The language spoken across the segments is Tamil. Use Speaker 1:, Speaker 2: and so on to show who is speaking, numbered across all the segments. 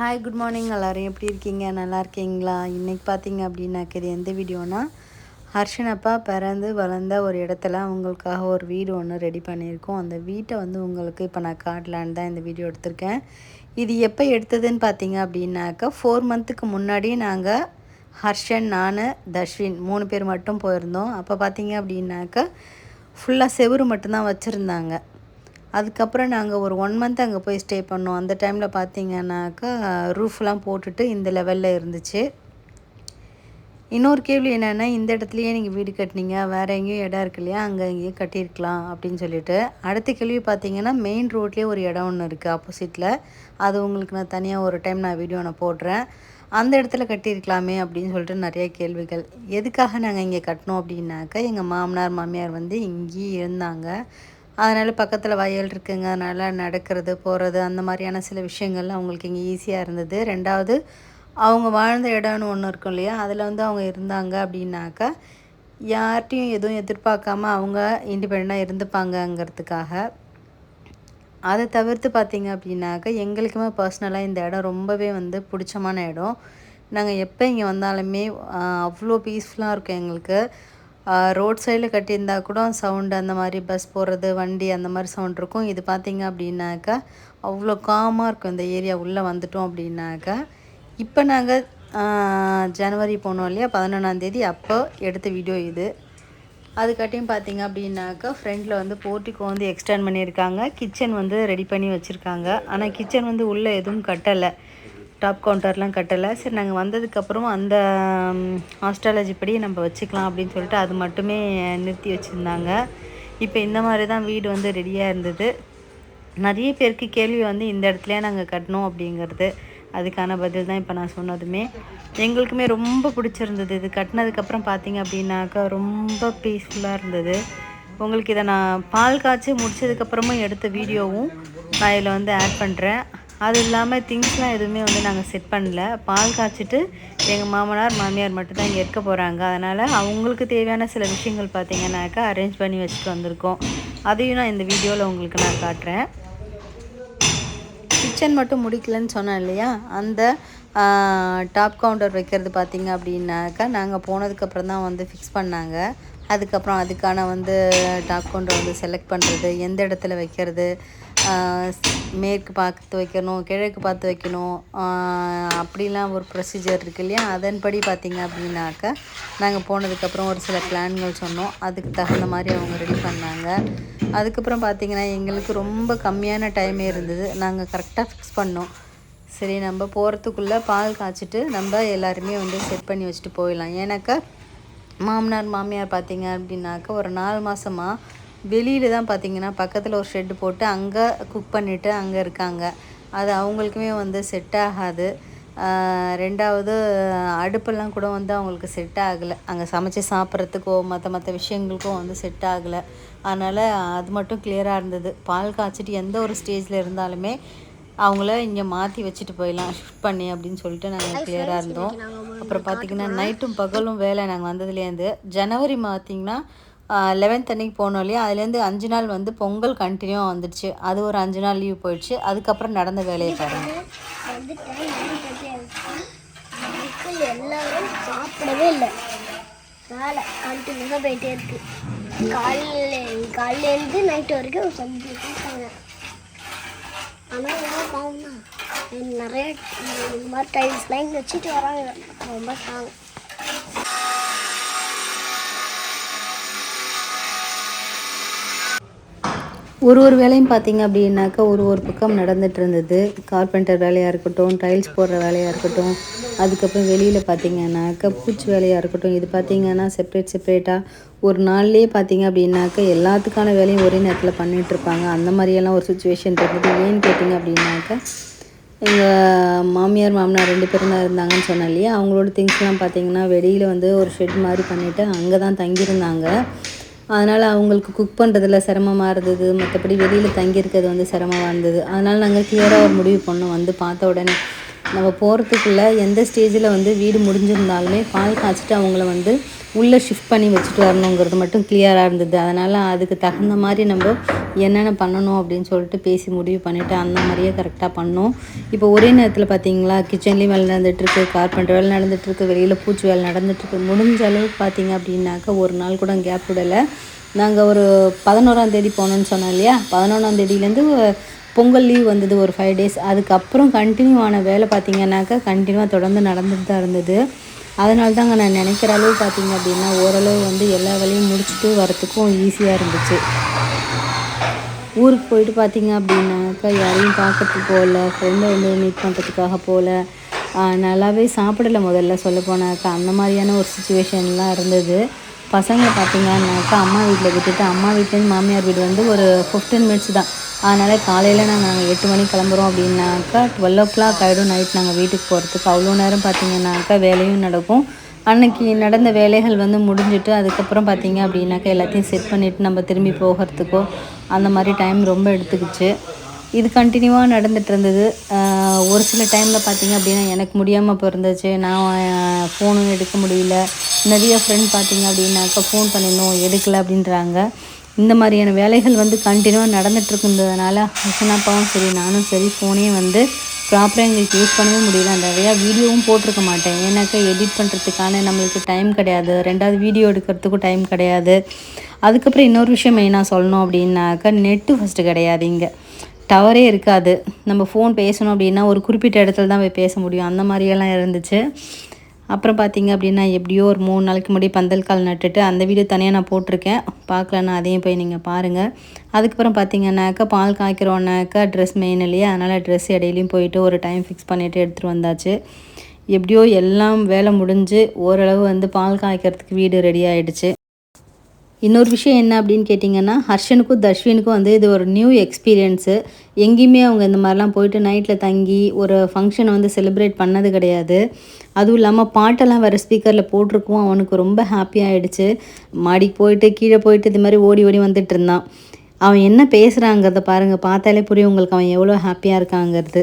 Speaker 1: ஹாய் குட் மார்னிங் எல்லோரும் எப்படி இருக்கீங்க நல்லா இருக்கீங்களா இன்றைக்கி பார்த்தீங்க அப்படின்னாக்க இது எந்த வீடியோனா ஹர்ஷன் அப்பா பிறந்து வளர்ந்த ஒரு இடத்துல அவங்களுக்காக ஒரு வீடு ஒன்று ரெடி பண்ணியிருக்கோம் அந்த வீட்டை வந்து உங்களுக்கு இப்போ நான் காட்டலான்னு தான் இந்த வீடியோ எடுத்திருக்கேன் இது எப்போ எடுத்ததுன்னு பார்த்தீங்க அப்படின்னாக்கா ஃபோர் மந்த்துக்கு முன்னாடி நாங்கள் ஹர்ஷன் நான் தஷ்வின் மூணு பேர் மட்டும் போயிருந்தோம் அப்போ பார்த்தீங்க அப்படின்னாக்க ஃபுல்லாக செவரு மட்டும்தான் வச்சுருந்தாங்க அதுக்கப்புறம் நாங்கள் ஒரு ஒன் மந்த் அங்கே போய் ஸ்டே பண்ணோம் அந்த டைமில் பார்த்தீங்கன்னாக்கா ரூஃப்லாம் போட்டுட்டு இந்த லெவலில் இருந்துச்சு இன்னொரு கேள்வி என்னென்னா இந்த இடத்துலையே நீங்கள் வீடு கட்டினீங்க வேறு எங்கேயும் இடம் இருக்கு இல்லையா அங்கே எங்கேயும் கட்டியிருக்கலாம் அப்படின்னு சொல்லிட்டு அடுத்த கேள்வி பார்த்தீங்கன்னா மெயின் ரோட்லேயே ஒரு இடம் ஒன்று இருக்குது ஆப்போசிட்டில் அது உங்களுக்கு நான் தனியாக ஒரு டைம் நான் வீடியோ நான் போடுறேன் அந்த இடத்துல கட்டியிருக்கலாமே அப்படின்னு சொல்லிட்டு நிறைய கேள்விகள் எதுக்காக நாங்கள் இங்கே கட்டினோம் அப்படின்னாக்கா எங்கள் மாமனார் மாமியார் வந்து இங்கேயும் இருந்தாங்க அதனால் பக்கத்தில் வயல் இருக்குங்க அதனால் நடக்கிறது போகிறது அந்த மாதிரியான சில விஷயங்கள்லாம் அவங்களுக்கு இங்கே ஈஸியாக இருந்தது ரெண்டாவது அவங்க வாழ்ந்த இடம்னு ஒன்று இருக்கும் இல்லையா அதில் வந்து அவங்க இருந்தாங்க அப்படின்னாக்கா யார்கிட்டையும் எதுவும் எதிர்பார்க்காம அவங்க இண்டிபெண்ட்டாக இருந்துப்பாங்கங்கிறதுக்காக அதை தவிர்த்து பார்த்திங்க அப்படின்னாக்கா எங்களுக்குமே பர்சனலாக இந்த இடம் ரொம்பவே வந்து பிடிச்சமான இடம் நாங்கள் எப்போ இங்கே வந்தாலுமே அவ்வளோ பீஸ்ஃபுல்லாக இருக்கும் எங்களுக்கு ரோட் சைடில் கட்டியிருந்தா கூட சவுண்டு அந்த மாதிரி பஸ் போகிறது வண்டி அந்த மாதிரி சவுண்ட் இருக்கும் இது பார்த்திங்க அப்படின்னாக்கா அவ்வளோ காமாக இருக்கும் இந்த ஏரியா உள்ளே வந்துட்டோம் அப்படின்னாக்கா இப்போ நாங்கள் ஜனவரி போனோம் இல்லையா பதினொன்றாந்தேதி அப்போ எடுத்த வீடியோ இது அதுக்காட்டியும் பார்த்தீங்க அப்படின்னாக்கா ஃப்ரெண்டில் வந்து போர்ட்டிக்கோ வந்து எக்ஸ்டெண்ட் பண்ணியிருக்காங்க கிச்சன் வந்து ரெடி பண்ணி வச்சுருக்காங்க ஆனால் கிச்சன் வந்து உள்ளே எதுவும் கட்டலை டாப் கவுண்டர்லாம் கட்டலை சரி நாங்கள் வந்ததுக்கப்புறம் அந்த ஆஸ்ட்ராலஜி படி நம்ம வச்சுக்கலாம் அப்படின்னு சொல்லிட்டு அது மட்டுமே நிறுத்தி வச்சுருந்தாங்க இப்போ இந்த மாதிரி தான் வீடு வந்து ரெடியாக இருந்தது நிறைய பேருக்கு கேள்வி வந்து இந்த இடத்துல நாங்கள் கட்டணும் அப்படிங்கிறது அதுக்கான பதில் தான் இப்போ நான் சொன்னதுமே எங்களுக்குமே ரொம்ப பிடிச்சிருந்தது இது கட்டினதுக்கப்புறம் பார்த்தீங்க அப்படின்னாக்கா ரொம்ப பீஸ்ஃபுல்லாக இருந்தது உங்களுக்கு இதை நான் பால் காய்ச்சி முடித்ததுக்கப்புறமும் எடுத்த வீடியோவும் நான் இதில் வந்து ஆட் பண்ணுறேன் அது இல்லாமல் திங்ஸ்லாம் எதுவுமே வந்து நாங்கள் செட் பண்ணல பால் காய்ச்சிட்டு எங்கள் மாமனார் மாமியார் மட்டும்தான் இங்கே இருக்க போகிறாங்க அதனால் அவங்களுக்கு தேவையான சில விஷயங்கள் பார்த்திங்கனாக்கா அரேஞ்ச் பண்ணி வச்சுட்டு வந்திருக்கோம் அதையும் நான் இந்த வீடியோவில் உங்களுக்கு நான் காட்டுறேன் கிச்சன் மட்டும் முடிக்கலன்னு சொன்னேன் இல்லையா அந்த டாப் கவுண்டர் வைக்கிறது பார்த்திங்க அப்படின்னாக்கா நாங்கள் போனதுக்கப்புறம் தான் வந்து ஃபிக்ஸ் பண்ணாங்க அதுக்கப்புறம் அதுக்கான வந்து டாப் கவுண்டர் வந்து செலக்ட் பண்ணுறது எந்த இடத்துல வைக்கிறது மேற்கு பார்த்து வைக்கணும் கிழக்கு பார்த்து வைக்கணும் அப்படிலாம் ஒரு ப்ரொசீஜர் இருக்குது இல்லையா அதன்படி பார்த்திங்க அப்படின்னாக்க நாங்கள் போனதுக்கப்புறம் ஒரு சில பிளான்கள் சொன்னோம் அதுக்கு தகுந்த மாதிரி அவங்க ரெடி பண்ணாங்க அதுக்கப்புறம் பார்த்திங்கன்னா எங்களுக்கு ரொம்ப கம்மியான டைமே இருந்தது நாங்கள் கரெக்டாக ஃபிக்ஸ் பண்ணோம் சரி நம்ம போகிறதுக்குள்ளே பால் காய்ச்சிட்டு நம்ம எல்லாருமே வந்து செட் பண்ணி வச்சுட்டு போயிடலாம் ஏன்னாக்கா மாமனார் மாமியார் பார்த்திங்க அப்படின்னாக்கா ஒரு நாலு மாதமாக வெளியில் தான் பார்த்தீங்கன்னா பக்கத்தில் ஒரு ஷெட்டு போட்டு அங்கே குக் பண்ணிவிட்டு அங்கே இருக்காங்க அது அவங்களுக்குமே வந்து செட் ஆகாது ரெண்டாவது அடுப்பெல்லாம் கூட வந்து அவங்களுக்கு செட் ஆகலை அங்கே சமைச்சு சாப்பிட்றதுக்கோ மற்ற மற்ற விஷயங்களுக்கும் வந்து செட் ஆகலை அதனால் அது மட்டும் கிளியராக இருந்தது பால் காய்ச்சிட்டு எந்த ஒரு ஸ்டேஜில் இருந்தாலுமே அவங்கள இங்கே மாற்றி வச்சுட்டு போயிடலாம் ஷிஃப்ட் பண்ணி அப்படின்னு சொல்லிட்டு நாங்கள் கிளியராக இருந்தோம் அப்புறம் பார்த்திங்கன்னா நைட்டும் பகலும் வேலை நாங்கள் வந்ததுலேருந்து ஜனவரி பார்த்திங்கன்னா லெவன்த் அன்னைக்கு போனோம் இல்லையா அதுலேருந்து அஞ்சு நாள் வந்து பொங்கல் கண்டினியூ வந்துடுச்சு அது ஒரு அஞ்சு நாள் லீவ் போயிடுச்சு அதுக்கப்புறம் நடந்த வேலையை பாருங்க எல்லாரும் சாப்பிடவே இல்லை வேலை கண்டினியூவாக போயிட்டே இருக்கு காலையில் காலையிலேருந்து நைட்டு வரைக்கும் சமைச்சு ஆனால் என்ன பாவம்னா நிறைய இந்த மாதிரி டைல்ஸ்லாம் இங்கே வச்சுட்டு வராங்க ரொம்ப சாங்க ஒரு ஒரு வேலையும் பார்த்திங்க அப்படின்னாக்கா ஒரு ஒரு பக்கம் நடந்துகிட்டு இருந்தது கார்பெண்டர் வேலையாக இருக்கட்டும் டைல்ஸ் போடுற வேலையாக இருக்கட்டும் அதுக்கப்புறம் வெளியில் பார்த்தீங்கன்னாக்க பூச்சி வேலையாக இருக்கட்டும் இது பார்த்திங்கன்னா செப்ரேட் செப்ரேட்டாக ஒரு நாள்லேயே பார்த்தீங்க அப்படின்னாக்க எல்லாத்துக்கான வேலையும் ஒரே நேரத்தில் பண்ணிகிட்ருப்பாங்க அந்த மாதிரியெல்லாம் ஒரு சுச்சுவேஷன் இருந்தது ஏன்னு கேட்டிங்க அப்படின்னாக்க எங்கள் மாமியார் மாமனார் ரெண்டு பேரும் தான் இருந்தாங்கன்னு சொன்னாலே இல்லையா அவங்களோட திங்ஸ்லாம் பார்த்திங்கன்னா வெளியில் வந்து ஒரு ஷெட் மாதிரி பண்ணிவிட்டு அங்கே தான் தங்கியிருந்தாங்க அதனால் அவங்களுக்கு குக் பண்ணுறதுல சிரமமாக இருந்தது மற்றபடி வெளியில் தங்கியிருக்கிறது வந்து சிரமமாக இருந்தது அதனால் நாங்கள் கிளியராக ஒரு முடிவு பண்ணோம் வந்து பார்த்த உடனே நம்ம போகிறதுக்குள்ளே எந்த ஸ்டேஜில் வந்து வீடு முடிஞ்சிருந்தாலுமே பால் காய்ச்சிட்டு அவங்கள வந்து உள்ளே ஷிஃப்ட் பண்ணி வச்சுட்டு வரணுங்கிறது மட்டும் கிளியராக இருந்தது அதனால் அதுக்கு தகுந்த மாதிரி நம்ம என்னென்ன பண்ணணும் அப்படின்னு சொல்லிட்டு பேசி முடிவு பண்ணிவிட்டு அந்த மாதிரியே கரெக்டாக பண்ணோம் இப்போ ஒரே நேரத்தில் பார்த்தீங்களா கிச்சன்லேயும் வேலை நடந்துகிட்ருக்கு கார்பெண்டர் வேலை நடந்துகிட்ருக்கு வெளியில் பூச்சி வேலை நடந்துகிட்ருக்கு முடிஞ்ச அளவுக்கு பார்த்தீங்க அப்படின்னாக்கா ஒரு நாள் கூட கேப் விடலை நாங்கள் ஒரு பதினோராம் தேதி போனோம்னு சொன்னோம் இல்லையா பதினொன்றாம் தேதியிலேருந்து பொங்கல் லீவ் வந்தது ஒரு ஃபைவ் டேஸ் அதுக்கப்புறம் கண்டினியூ ஆன வேலை பார்த்திங்கனாக்கா கண்டினியூவாக தொடர்ந்து நடந்துட்டு தான் இருந்தது அதனால தாங்க நான் நினைக்கிற அளவு பார்த்தீங்க அப்படின்னா ஓரளவு வந்து எல்லா வேலையும் முடிச்சுட்டு வரத்துக்கும் ஈஸியாக இருந்துச்சு ஊருக்கு போயிட்டு பார்த்தீங்க அப்படின்னாக்கா யாரையும் பார்க்கறதுக்கு போகல ஃப்ரெண்டை வந்து மீட் பண்ணுறதுக்காக போகல நல்லாவே சாப்பிடலை முதல்ல சொல்ல போனாக்கா அந்த மாதிரியான ஒரு சுச்சுவேஷன்லாம் இருந்தது பசங்களை பார்த்தீங்கன்னாக்கா அம்மா வீட்டில் விட்டுட்டு அம்மா வீட்டிலேருந்து மாமியார் வீடு வந்து ஒரு ஃபிஃப்டீன் மினிட்ஸ் தான் அதனால் காலையில் நாங்கள் நாங்கள் எட்டு மணிக்கு கிளம்புறோம் அப்படின்னாக்கா டுவெல் ஓ கிளாக் ஆகிடும் நைட் நாங்கள் வீட்டுக்கு போகிறதுக்கு அவ்வளோ நேரம் பார்த்திங்கனாக்கா வேலையும் நடக்கும் அன்னைக்கு நடந்த வேலைகள் வந்து முடிஞ்சுட்டு அதுக்கப்புறம் பார்த்திங்க அப்படின்னாக்கா எல்லாத்தையும் செட் பண்ணிவிட்டு நம்ம திரும்பி போகிறதுக்கோ அந்த மாதிரி டைம் ரொம்ப எடுத்துக்கிச்சு இது கண்டினியூவாக நடந்துகிட்டு இருந்தது ஒரு சில டைமில் பார்த்திங்க அப்படின்னா எனக்கு முடியாமல் பிறந்துச்சு நான் ஃபோனும் எடுக்க முடியல நிறைய ஃப்ரெண்ட் பார்த்திங்க அப்படின்னாக்கா ஃபோன் பண்ணிடணும் எடுக்கலை அப்படின்றாங்க இந்த மாதிரியான வேலைகள் வந்து கண்டினியூவாக நடந்துகிட்ருக்குன்றதுனால ஹசனப்பாவும் சரி நானும் சரி ஃபோனே வந்து ப்ராப்பராக எங்களுக்கு யூஸ் பண்ணவே முடியல நிறையா வீடியோவும் போட்டிருக்க மாட்டேன் ஏன்னாக்கா எடிட் பண்ணுறதுக்கான நம்மளுக்கு டைம் கிடையாது ரெண்டாவது வீடியோ எடுக்கிறதுக்கும் டைம் கிடையாது அதுக்கப்புறம் இன்னொரு விஷயம் மெயினாக சொல்லணும் அப்படின்னாக்கா நெட்டு ஃபஸ்ட்டு கிடையாது இங்கே டவரே இருக்காது நம்ம ஃபோன் பேசணும் அப்படின்னா ஒரு குறிப்பிட்ட இடத்துல தான் போய் பேச முடியும் அந்த மாதிரியெல்லாம் இருந்துச்சு அப்புறம் பார்த்தீங்க அப்படின்னா எப்படியோ ஒரு மூணு நாளைக்கு முன்னாடி பந்தல் கால் நட்டுட்டு அந்த வீடியோ தனியாக நான் போட்டிருக்கேன் பார்க்கலன்னா அதையும் போய் நீங்கள் பாருங்கள் அதுக்கப்புறம் பார்த்தீங்கன்னாக்கா பால் காய்க்கிறோன்னாக்கா ட்ரெஸ் மெயின் இல்லையா அதனால் ட்ரெஸ் இடையிலையும் போயிட்டு ஒரு டைம் ஃபிக்ஸ் பண்ணிவிட்டு எடுத்துகிட்டு வந்தாச்சு எப்படியோ எல்லாம் வேலை முடிஞ்சு ஓரளவு வந்து பால் காய்க்கிறதுக்கு வீடு ரெடி ஆகிடுச்சு இன்னொரு விஷயம் என்ன அப்படின்னு கேட்டிங்கன்னா ஹர்ஷனுக்கும் தர்ஷ்வினுக்கும் வந்து இது ஒரு நியூ எக்ஸ்பீரியன்ஸு எங்கேயுமே அவங்க இந்த மாதிரிலாம் போயிட்டு நைட்டில் தங்கி ஒரு ஃபங்க்ஷனை வந்து செலிப்ரேட் பண்ணது கிடையாது அதுவும் இல்லாமல் பாட்டெல்லாம் வேறு ஸ்பீக்கரில் போட்டிருக்கோம் அவனுக்கு ரொம்ப ஹாப்பியாகிடுச்சு மாடிக்கு போயிட்டு கீழே போயிட்டு இது மாதிரி ஓடி ஓடி வந்துட்டு இருந்தான் அவன் என்ன பேசுகிறாங்கிறத பாருங்கள் பார்த்தாலே புரியும் உங்களுக்கு அவன் எவ்வளோ ஹாப்பியாக இருக்காங்கிறது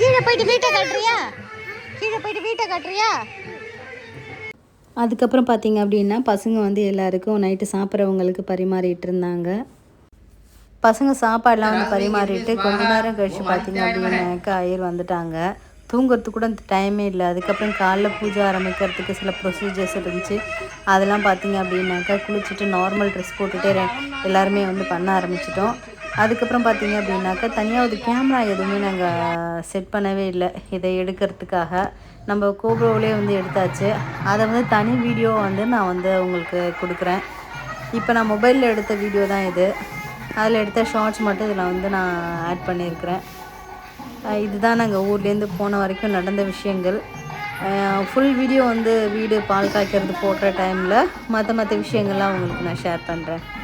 Speaker 1: கீழே போயிட்டு வீட்டை காட்டுறியா கீழே போயிட்டு வீட்டை காட்டுறியா அதுக்கப்புறம் பார்த்தீங்க அப்படின்னா பசங்க வந்து எல்லாருக்கும் நைட்டு சாப்பிட்றவங்களுக்கு பரிமாறிட்டு இருந்தாங்க பசங்க சாப்பாடெலாம் வந்து பரிமாறிட்டு கொஞ்ச நேரம் கழித்து பார்த்தீங்க அப்படின்னாக்கா ஆயிர் வந்துட்டாங்க தூங்குறதுக்கு கூட அந்த டைமே இல்லை அதுக்கப்புறம் காலைல பூஜை ஆரம்பிக்கிறதுக்கு சில ப்ரொசீஜர்ஸ் இருந்துச்சு அதெல்லாம் பார்த்தீங்க அப்படின்னாக்கா குளிச்சுட்டு நார்மல் ட்ரெஸ் போட்டுகிட்டே எல்லாருமே வந்து பண்ண ஆரம்பிச்சிட்டோம் அதுக்கப்புறம் பார்த்தீங்க அப்படின்னாக்கா தனியாக ஒரு கேமரா எதுவுமே நாங்கள் செட் பண்ணவே இல்லை இதை எடுக்கிறதுக்காக நம்ம கோப்ரோவிலே வந்து எடுத்தாச்சு அதை வந்து தனி வீடியோ வந்து நான் வந்து உங்களுக்கு கொடுக்குறேன் இப்போ நான் மொபைலில் எடுத்த வீடியோ தான் இது அதில் எடுத்த ஷார்ட்ஸ் மட்டும் இதில் வந்து நான் ஆட் பண்ணியிருக்கிறேன் இதுதான் நாங்கள் ஊர்லேருந்து போன வரைக்கும் நடந்த விஷயங்கள் ஃபுல் வீடியோ வந்து வீடு பால் காய்க்கிறது போடுற டைமில் மற்ற மற்ற விஷயங்கள்லாம் உங்களுக்கு நான் ஷேர் பண்ணுறேன்